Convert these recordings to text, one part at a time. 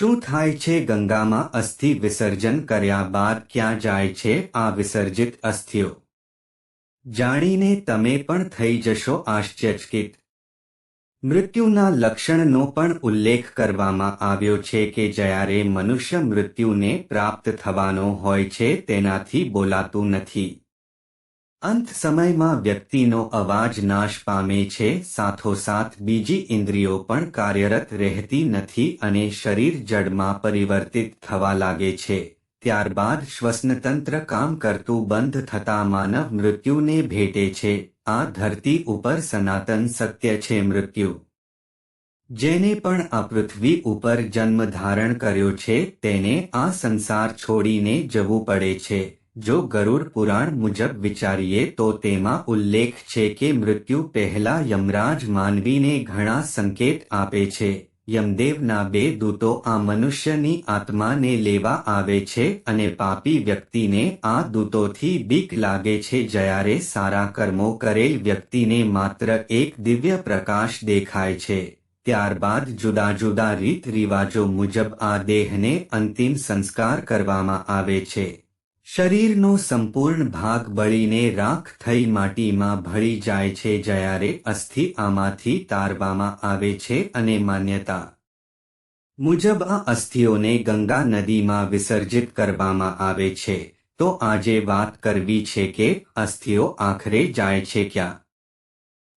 શું થાય છે ગંગામાં અસ્થિ વિસર્જન કર્યા બાદ ક્યાં જાય છે આ વિસર્જિત અસ્થિઓ? જાણીને તમે પણ થઈ જશો આશ્ચર્યચકિત. મૃત્યુના લક્ષણનો પણ ઉલ્લેખ કરવામાં આવ્યો છે કે જ્યારે મનુષ્ય મૃત્યુને પ્રાપ્ત થવાનો હોય છે તેનાથી બોલાતું નથી. અંત સમયમાં વ્યક્તિનો અવાજ નાશ પામે છે, સાથોસાથ બીજી ઇન્દ્રિયો પણ કાર્યરત રહેતી નથી અને શરીર જડમાં પરિવર્તિત થવા લાગે છે. ત્યારબાદ શ્વસનતંત્ર કામ કરતું બંધ થતા માનવ મૃત્યુને ભેટે છે. આ ધરતી ઉપર સનાતન સત્ય છે મૃત્યુ. જેને પણ આ પૃથ્વી ઉપર જન્મ ધારણ કર્યો છે, તેને આ સંસાર છોડીને જવું પડે છે. જો ગરુડ પુરાણ મુજબ વિચારીએ તો તેમાં ઉલ્લેખ છે કે મૃત્યુ પહેલા યમરાજ માનવીને ઘણા સંકેત આપે છે. યમદેવના બે દૂતો આ મનુષ્યની આત્માને લેવા આવે છે અને પાપી વ્યક્તિને આ દૂતોથી બીક લાગે છે. જ્યારે સારા કર્મો કરેલ વ્યક્તિને માત્ર એક દિવ્ય પ્રકાશ દેખાય છે. ત્યારબાદ જુદા જુદા રીત રિવાજો મુજબ આ દેહને અંતિમ સંસ્કાર કરવામાં આવે છે. શરીરનો સંપૂર્ણ ભાગ બળીને રાખ થઈ માટીમાં ભળી જાય છે જ્યારે અસ્થિ આમાંથી તારવામાં આવે છે અને માન્યતા મુજબ આ અસ્થિઓને ગંગા નદીમાં વિસર્જિત કરવામાં આવે છે. તો આજે વાત કરવી છે કે અસ્થિઓ આખરે જાય છે ક્યાં?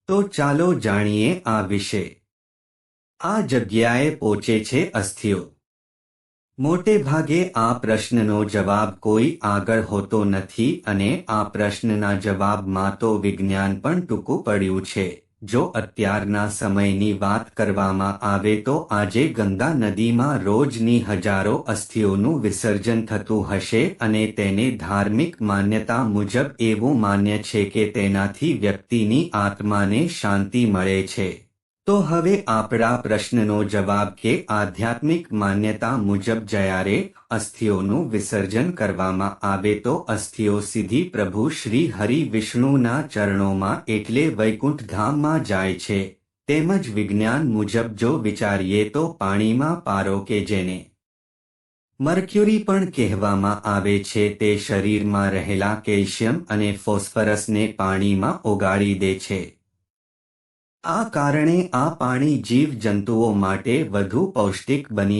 તો ચાલો જાણીએ આ વિશે. આ જગ્યાએ પહોંચે છે અસ્થિઓ. મોટે ભાગે આ પ્રશ્નનો જવાબ કોઈ આગળ હોતો નથી અને આ પ્રશ્નના જવાબમાં તો વિજ્ઞાન પણ ટૂંકું પડ્યું છે. જો અત્યારના સમયની વાત કરવામાં આવે તો આજે ગંગા નદીમાં રોજની હજારો અસ્થિઓનું વિસર્જન થતું હશે અને તેને ધાર્મિક માન્યતા મુજબ એવું માન્ય છે કે તેનાથી વ્યક્તિની આત્માને શાંતિ મળે છે. તો હવે આપણા પ્રશ્નનો જવાબ કે આધ્યાત્મિક માન્યતા મુજબ જ્યારે અસ્થિઓનું વિસર્જન કરવામાં આવે તો અસ્થિઓ સીધી પ્રભુ શ્રી હરિ વિષ્ણુના ચરણોમાં એટલે વૈકુંઠ ધામમાં જાય છે. તેમજ વિજ્ઞાન મુજબ જો વિચારીએ તો પાણીમાં પારો કે જેને મર્ક્યુરી પણ કહેવામાં આવે છે તે શરીરમાં રહેલા કેલ્શિયમ અને ફોસ્ફરસને પાણીમાં ઓગાળી દે છે. આ કારણે આ પાણી જીવ જંતુઓ માટે વધુ પૌષ્ટિક બની